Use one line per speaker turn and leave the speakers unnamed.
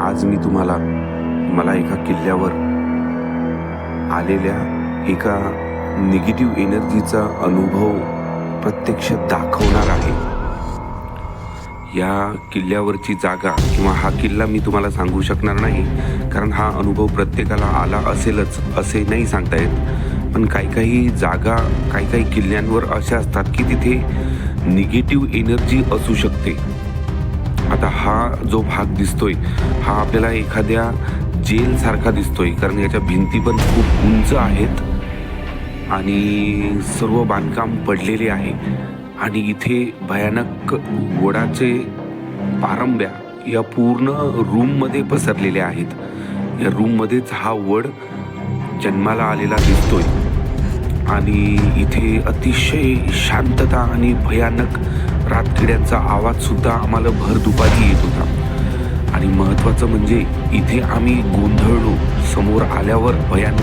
आज मी तुम्हाला मला एका किल्ल्यावर आलेल्या एका निगेटिव्ह एनर्जीचा अनुभव प्रत्यक्ष दाखवणार आहे. या किल्ल्यावरची जागा किंवा हा किल्ला मी तुम्हाला सांगू शकणार नाही कारण हा अनुभव प्रत्येकाला आला असेलच असे नाही सांगता येत. पण काही काही जागा काही काही किल्ल्यांवर अशा असतात की तिथे निगेटिव्ह एनर्जी असू शकते. आता हा जो भाग दिसतोय हा आपल्याला एखाद्या जेलसारखा दिसतोय कारण याच्या भिंती पण खूप उंच आहेत आणि सर्व बांधकाम पडलेले आहे. आणि इथे भयानक वडाचे पारंब्या या पूर्ण रूममध्ये पसरलेल्या आहेत. या रूममध्येच हा वड जन्माला आलेला दिसतोय. आणि इथे अतिशय शांतता आणि भयानक रातकिड्यांचा आवाज सुद्धा आम्हाला भर दुपारी येत होता. आणि महत्त्वाचं म्हणजे इथे आम्ही गोंधळलो. समोर आल्यावर भयानक